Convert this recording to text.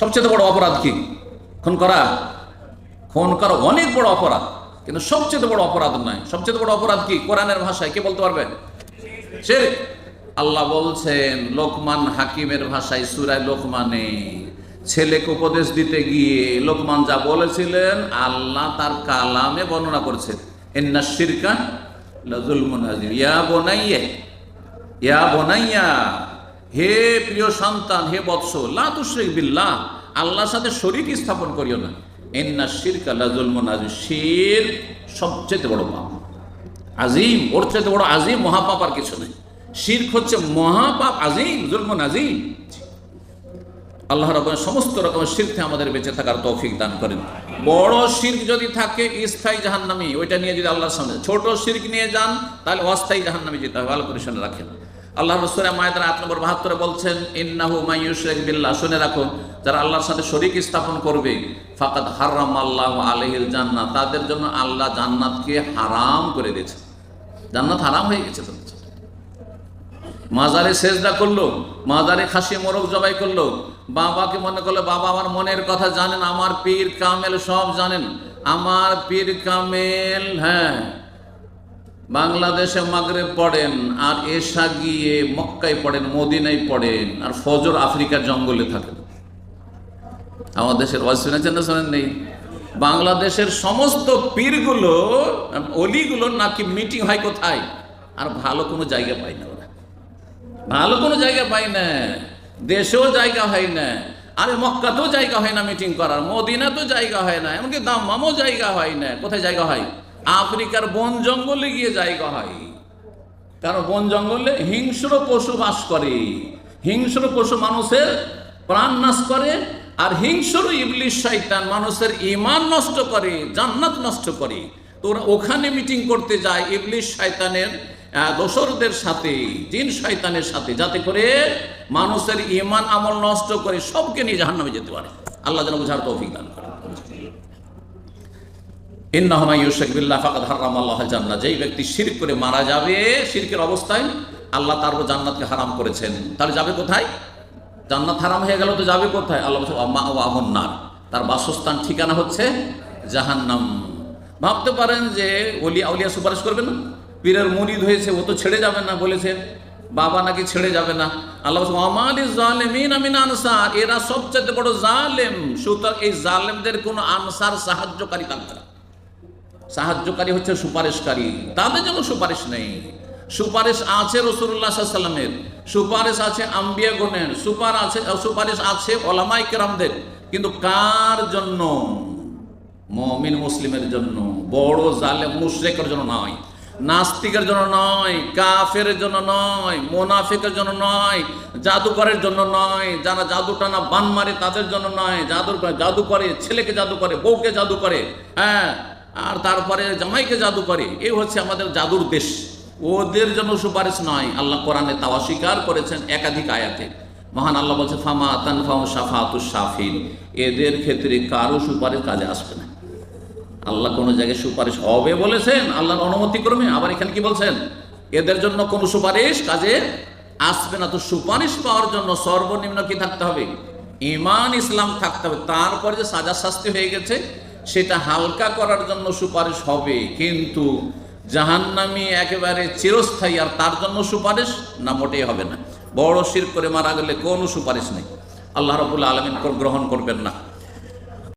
সবচেয়ে বড় অপরাধ কি? খুন করা? খুন করা অনেক বড় অপরাধ, কিন্তু সবচেয়ে বড় অপরাধ নয়। সবচেয়ে বড় অপরাধ কি? কোরআনের ভাষায় কে বলতে পারবে? শিরক। আল্লাহ বলছেন, লোকমান হাকিমের ভাষায় সুরায় লোকমানে, ছেলেকে উপদেশ দিতে গিয়ে লোকমান যা বলেছিলেন, আল্লাহ তার কালামে বর্ণনা করছেন। এন্না শিরকা লাজুলমুন আজিম ইয়া বোনাইয়ে, ইয়া বোনাইয়া হে প্রিয় সন্তান, হে বৎস, লা তুশরিক বিল্লাহ, আল্লাহর সাথে শরীক স্থাপন করিও না। এন্না শিরকা শির সবচেয়ে বড় পাপ। আজিম ওর চাইতে বড় আজিম মহাপাপ আর কিছু নেই। শির্ক হচ্ছে মহাপাপ আজিম জুলমুন আজিম আল্লাহ রকমের সমস্ত রকমের শির্ক আমাদের বেঁচে থাকার তৌফিক দান করেন। বড় শির্ক যদি থাকে, স্থায়ী জাহান্নামি, ওইটা নিয়ে যদি আল্লাহর সামনে ছোট শির্ক নিয়ে যান, তাহলে অস্থায়ী জাহান্নামি যেতে হবে। ভালো করে শুনে রাখেন। রসুলের আট নম্বর বাহাত্তরে বলছেন, ইন্নাহু বিল্লাহ। শুনে যারা আল্লাহর সাথে শরীক স্থাপন করবে হারাম আল্লাহ আলহিল জান্নাত, তাদের জন্য আল্লাহ জান্নাতকে হারাম করে দিয়েছে। জান্নাত হারাম হয়ে গেছে। মাজারে সেজদা করল, মাজারে খাসি মোরগ জবাই করল, বাবাকে মনে করল, বাবা, আমার মনের কথা জানেন, আমার পীর কামেল সব জানেন। আমার পীর কামেল হ্যাঁ বাংলাদেশে মাগরে পড়েন আর এশা গিয়ে মক্কায় পড়েন, মদিনায় পড়েন, আর ফজর আফ্রিকার জঙ্গলে থাকেন। আমার দেশের ওয়াজ শুনেছেন না, শোনেন নেই? বাংলাদেশের সমস্ত পীরগুলো, অলিগুলো নাকি মিটিং হয় কোথায়? আর ভালো কোনো জায়গা পাই না ওরা। ভালো কোনো জায়গা পাই না। দেশেও জায়গা হয় না। আরে মক্কাতেও জায়গা হয় না মিটিং করার, মদিনাতেও জায়গা হয় না, এমনকি দাম্মামও জায়গা হয় না। কোথায় জায়গা হয়? আফ্রিকার বন জঙ্গলে গিয়ে জায়গা হয়। কারণ বন জঙ্গলে হিংস্র পশু বাস করে। হিংস্র পশু মানুষের প্রাণ নাশ করে আর হিংস্র ইবলিশ শয়তান মানুষের ইমান নষ্ট করে, জান্নাত নষ্ট করে। তো ওরা ওখানে মিটিং করতে যায় ইবলিশ শয়তানের দোসরদের সাথে, জিন শয়তানের সাথে, যাতে করে মানুষের ইমান আমল নষ্ট করে সবকে নিয়ে জাহান্নামে যেতে পারে। আল্লাহ যেন বুঝার তৌফিক দান করে ইন্নাহুমা ইউশরিক বিল্লাহ ফাকাদ হারাম আল্লাহ জান্নাত যেই ব্যক্তি শিরক করে মারা যাবে, শিরকের অবস্থায় আল্লাহ তার জান্নাতকে হারাম করেছেন। তাহলে যাবে কোথায়? জান্নাত হারাম হয়ে গেল তো যাবে কোথায়? আল্লাহ বলছে মা ও নার। তার বাসস্থান ঠিকানা হচ্ছে জাহান্নাম। ভাবতে পারেন যে ওলিয়া আউলিয়া সুপারিশ করবে না? পীরের মুরিদ হয়েছে, ও তো ছেড়ে যাবে না বলেছে। বাবা নাকি ছেড়ে যাবে না? আল্লাহ এরা সবচেয়ে বড় জালেম। সুতরাং এই জালেমদের কোনো আনসার সাহায্যকারী থাকবে না। সাহায্যকারী হচ্ছে সুপারিশকারী। তাদের জন্য সুপারিশ নেই। সুপারিশ আছে রসুল্লাহ সাল্লামের সুপারিশ আছে আম্বিয়া সুপার আছে সুপারিশ আছে ওলামাই কেরামদের কিন্তু কার জন্য? মমিন মুসলিমের জন্য। বড় জালে মুশরেকের জন্য নয়। নাস্তিকের জন্য নয়। কাফের জন্য নয়। মোনাফিকের জন্য নয়। জাদুকরের জন্য নয়। যারা জাদু টানা বান মারে তাদের জন্য নয়। জাদু জাদু করে ছেলেকে জাদু করে, বউকে জাদু করে। হ্যাঁ আর তারপরে জামাইকে জাদু করে এই হচ্ছে আমাদের জাদুর দেশ। ওদের জন্য সুপারিশ নয়, আল্লাহ কোরআনে তাওয়া স্বীকার করেছেন একাধিক আয়াতে। মহান আল্লাহ বলছে, ফামা তানফাউ সাফাতু সাফিন এদের ক্ষেত্রে কারও সুপারিশ কাজে আসবে না। আল্লাহ কোনো জায়গায় সুপারিশ হবে বলেছেন, আল্লাহর অনুমতি ক্রমে। আবার এখানে কি বলছেন? এদের জন্য কোনো সুপারিশ কাজে আসবে না। তো সুপারিশ পাওয়ার জন্য সর্বনিম্ন কি থাকতে হবে? ইমান, ইসলাম থাকতে হবে। তারপরে যে সাজা শাস্তি হয়ে গেছে সেটা হালকা করার জন্য সুপারিশ হবে, কিন্তু জাহান্নামি একেবারে চিরস্থায়ী, আর তার জন্য সুপারিশ? না, মোটেই হবে না। বড় শির করে মারা গেলে কোনো সুপারিশ নেই। আল্লাহ রবুল্লা আলমিন গ্রহণ করবেন না।